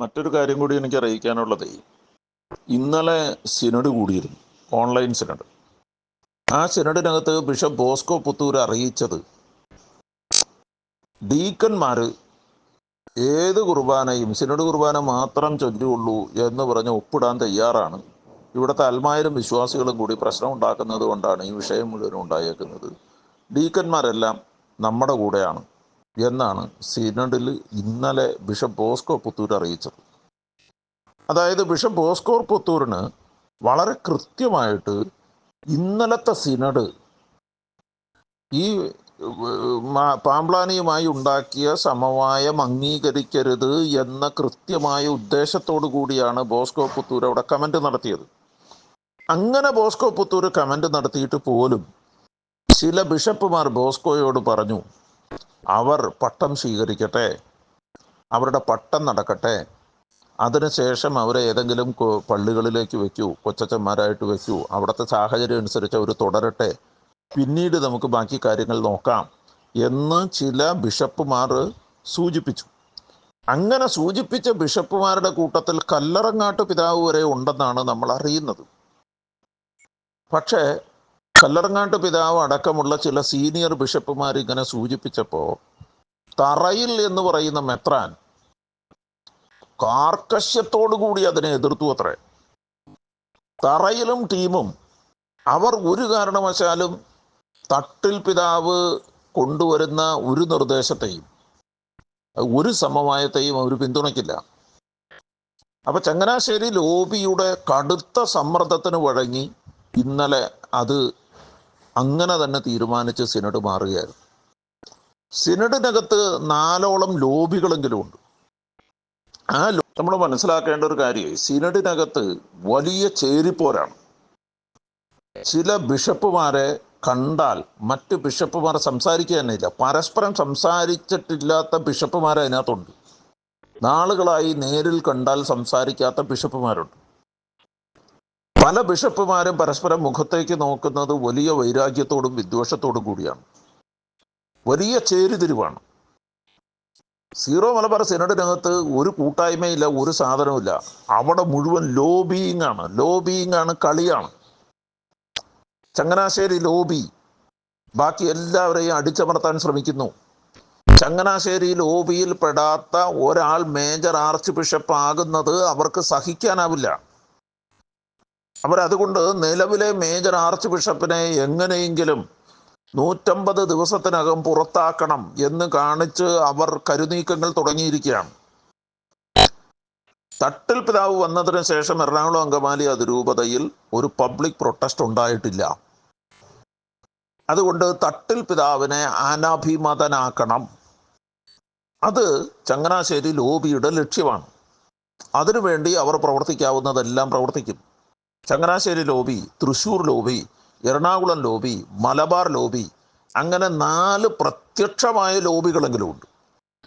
മറ്റൊരു കാര്യം കൂടി എനിക്ക് അറിയിക്കാനുള്ളത് ഇന്നലെ സിനഡ് കൂടിയിരുന്നു. Online synod. ആ സിനഡിനകത്ത് ബിഷപ്പ് ബോസ്കോ പുത്തൂർ അറിയിച്ചത് ഡീക്കന്മാർ ഏത് കുർബാനയും സിനഡ് കുർബാന മാത്രം ചൊല്ലുകയുള്ളൂ എന്ന് പറഞ്ഞ് ഒപ്പിടാൻ തയ്യാറാണ്. ഇവിടുത്തെ അൽമായരും വിശ്വാസികളും കൂടി പ്രശ്നം ഉണ്ടാക്കുന്നത് കൊണ്ടാണ് ഈ വിഷയം മുഴുവനും ഉണ്ടായേക്കുന്നത്. ഡീക്കന്മാരെല്ലാം നമ്മുടെ കൂടെയാണ്. എന്നാണ് സിനഡിൽ ഇന്നലെ ബിഷപ്പ് ബോസ്കോ പുത്തൂർ അറിയിച്ചത്. അതായത് ബിഷപ്പ് ബോസ്കോ പുത്തൂരിന് വളരെ കൃത്യമായിട്ട് ഇന്നലത്തെ സിനഡ് ഈ പാംപ്ലാനിയുമായി ഉണ്ടാക്കിയ സമവായം അംഗീകരിക്കരുത് എന്ന കൃത്യമായ ഉദ്ദേശത്തോടു കൂടിയാണ് ബോസ്കോ പുത്തൂർ അവിടെ കമന്റ് നടത്തിയത്. അങ്ങനെ ബോസ്കോ പുത്തൂർ കമന്റ് നടത്തിയിട്ട് പോലും ചില ബിഷപ്പുമാർ ബോസ്കോയോട് പറഞ്ഞു അവർ പട്ടം സ്വീകരിക്കട്ടെ. അവരുടെ പട്ടം നടക്കട്ടെ. അതിനുശേഷം അവരെ ഏതെങ്കിലും പള്ളികളിലേക്ക് വെക്കൂ കൊച്ചച്ചന്മാരായിട്ട് വെക്കൂ. അവിടുത്തെ സാഹചര്യം അനുസരിച്ച് അവർ തുടരട്ടെ. പിന്നീട് നമുക്ക് ബാക്കി കാര്യങ്ങൾ നോക്കാം എന്ന് ചില ബിഷപ്പുമാർ സൂചിപ്പിച്ചു. അങ്ങനെ സൂചിപ്പിച്ച ബിഷപ്പുമാരുടെ കൂട്ടത്തിൽ കല്ലറങ്ങാട്ട് പിതാവ് വരെ ഉണ്ടെന്നാണ് നമ്മൾ അറിയുന്നത്. പക്ഷേ കല്ലറങ്ങാട്ട് പിതാവ് അടക്കമുള്ള ചില സീനിയർ ബിഷപ്പുമാർ ഇങ്ങനെ സൂചിപ്പിച്ചപ്പോൾ തറയിൽ എന്ന് പറയുന്ന മെത്രാൻ കാർക്കശ്യത്തോടു കൂടി അതിനെ എതിർത്തു അത്രേ. തറയിലും ടീമും അവർ ഒരു കാരണവശാലും തട്ടിൽ പിതാവ് കൊണ്ടുവരുന്ന ഒരു നിർദ്ദേശത്തെയും ഒരു സമവായത്തെയും അവർ പിന്തുണയ്ക്കില്ല. അപ്പൊ ചങ്ങനാശ്ശേരി ലോബിയുടെ കടുത്ത സമ്മർദ്ദത്തിന് വഴങ്ങി ഇന്നലെ അത് അങ്ങനെ തന്നെ തീരുമാനിച്ച് സിനഡ് മാറുകയായിരുന്നു. സിനഡിനകത്ത് നാലോളം ലോബികളെങ്കിലും ഉണ്ട്. ആ നമ്മൾ മനസ്സിലാക്കേണ്ട ഒരു കാര്യം സിനഡിനകത്ത് വലിയ ചേരിപ്പോരാണ്. ചില ബിഷപ്പുമാരെ കണ്ടാൽ മറ്റ് ബിഷപ്പുമാർ സംസാരിക്കുക തന്നെ ഇല്ല. പരസ്പരം സംസാരിച്ചിട്ടില്ലാത്ത ബിഷപ്പുമാർ അതിനകത്തുണ്ട്. നാളുകളായി നേരിൽ കണ്ടാൽ സംസാരിക്കാത്ത ബിഷപ്പുമാരുണ്ട്. പല ബിഷപ്പുമാരും പരസ്പരം മുഖത്തേക്ക് നോക്കുന്നത് വലിയ വൈരാഗ്യത്തോടും വിദ്വേഷത്തോടും കൂടിയാണ്. വലിയ ചേരിതിരിവാണ്. സീറോ മലബാർ സിനഡിനകത്ത് ഒരു കൂട്ടായ്മയില്ല ഒരു സാധനവുമില്ല. അവിടെ മുഴുവൻ ലോബിയിങ് ആണ് ലോബിയിങ് ആണ് കളിയാണ്. ചങ്ങനാശ്ശേരി ലോബി. ബാക്കി എല്ലാവരെയും അടിച്ചമർത്താൻ ശ്രമിക്കുന്നു. ചങ്ങനാശ്ശേരി ലോബിയിൽ പെടാത്ത ഒരാൾ മേജർ ആർച്ച് ബിഷപ്പ് ആകുന്നത് അവർക്ക് സഹിക്കാനാവില്ല. അവരതുകൊണ്ട് നിലവിലെ മേജർ ആർച്ച് ബിഷപ്പിനെ എങ്ങനെയെങ്കിലും നൂറ്റമ്പത് ദിവസത്തിനകം പുറത്താക്കണം എന്ന് കാണിച്ച് അവർ കരുനീക്കങ്ങൾ തുടങ്ങിയിരിക്കുകയാണ്. തട്ടിൽ പിതാവ് വന്നതിന് ശേഷം എറണാകുളം അങ്കമാലി അതിരൂപതയിൽ ഒരു പബ്ലിക് പ്രൊട്ടസ്റ്റ് ഉണ്ടായിട്ടില്ല. അതുകൊണ്ട് തട്ടിൽ പിതാവിനെ അനഭിമതനാക്കണം. അത് ചങ്ങനാശ്ശേരി ലോബിയുടെ ലക്ഷ്യമാണ്. അതിനുവേണ്ടി അവർ പ്രവർത്തിക്കാവുന്നതെല്ലാം പ്രവർത്തിക്കും. Changanassery lobby Thrissur lobby Ernakulam lobby Malabar lobby അങ്ങനെ നാല് പ്രത്യക്ഷമായ ലോബികളെങ്കിലും ഉണ്ട്.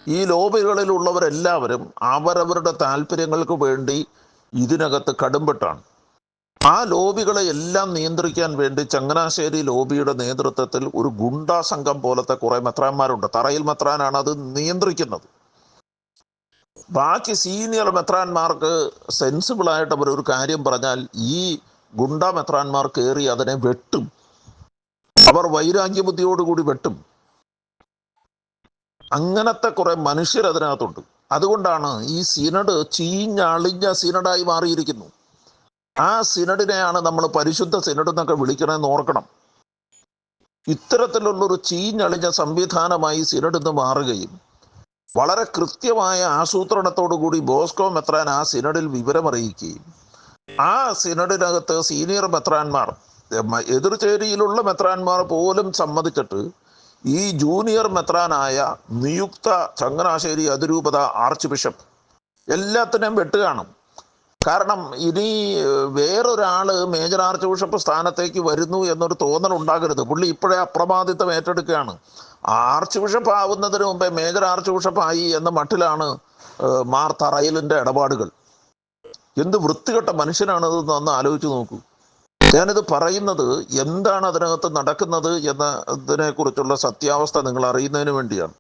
ഈ ലോബികളിലുള്ളവരെല്ലാവരും അവരവരുടെ താല്പര്യങ്ങൾക്ക് വേണ്ടി ഇതിനകത്ത് കടുംപെട്ടാണ്. ആ ലോബികളെ എല്ലാം നിയന്ത്രിക്കാൻ വേണ്ടി ചങ്ങനാശ്ശേരി ലോബിയുടെ നേതൃത്വത്തിൽ ഒരു ഗുണ്ടാ സംഘം പോലത്തെ കുറേ മെത്രാന്മാരുണ്ട്. തറയിൽ മെത്രാനാണ് അത് നിയന്ത്രിക്കുന്നത്. ബാക്കി സീനിയർ മെത്രാന്മാർക്ക് സെൻസിബിളായിട്ട് അവർ ഒരു കാര്യം പറഞ്ഞാൽ ഈ ഗുണ്ട മെത്രാന്മാർ കയറി അതിനെ വെട്ടും. അവർ വൈരാഗ്യബുദ്ധിയോടുകൂടി വെട്ടും. അങ്ങനത്തെ കുറെ മനുഷ്യർ അതിനകത്തുണ്ട്. അതുകൊണ്ടാണ് ഈ സിനഡ് ചീഞ്ഞളിഞ്ഞ സിനഡായി മാറിയിരിക്കുന്നു. ആ സിനഡിനെയാണ് നമ്മൾ പരിശുദ്ധ സിനഡ് എന്നൊക്കെ വിളിക്കണമെന്ന് ഓർക്കണം. ഇത്തരത്തിലുള്ളൊരു ചീഞ്ഞളിഞ്ഞ സംവിധാനമായി സിനഡ് ഇന്ന് മാറുകയും വളരെ കൃത്യമായ ആസൂത്രണത്തോടു കൂടി ബോസ്കോ മെത്രാൻ ആ സിനഡിൽ വിവരമറിയിക്കുകയും ആ സിനഡിനകത്ത് സീനിയർ മെത്രാന്മാർ എതിർചേരിയിലുള്ള മെത്രാന്മാർ പോലും സമ്മതിച്ചിട്ട് ഈ ജൂനിയർ മെത്രാനായ നിയുക്ത ചങ്ങനാശ്ശേരി അതിരൂപത ആർച്ച് ബിഷപ്പ് എല്ലാത്തിനെയും വെട്ടുകയാണ്. കാരണം ഇനി വേറൊരാൾ മേജർ ആർച്ച് ബിഷപ്പ് സ്ഥാനത്തേക്ക് വരുന്നു എന്നൊരു തോന്നൽ ഉണ്ടാകരുത്. പുള്ളി ഇപ്പോഴേ അപ്രമാദിത്വം ഏറ്റെടുക്കുകയാണ്. ആർച്ച് ബിഷപ്പ് ആവുന്നതിന് മുമ്പേ മേജർ ആർച്ച് ബിഷപ്പായി എന്ന മട്ടിലാണ് മാർ തറയിലിന്റെ ഇടപാടുകൾ. എന്ത് വൃത്തികെട്ട മനുഷ്യനാണത് ഒന്ന് ആലോചിച്ച് നോക്കൂ. ഞാനിത് പറയുന്നത് എന്താണ് അതിനകത്ത് നടക്കുന്നത് എന്നതിനെക്കുറിച്ചുള്ള സത്യാവസ്ഥ നിങ്ങൾ അറിയുന്നതിന് വേണ്ടിയാണ്.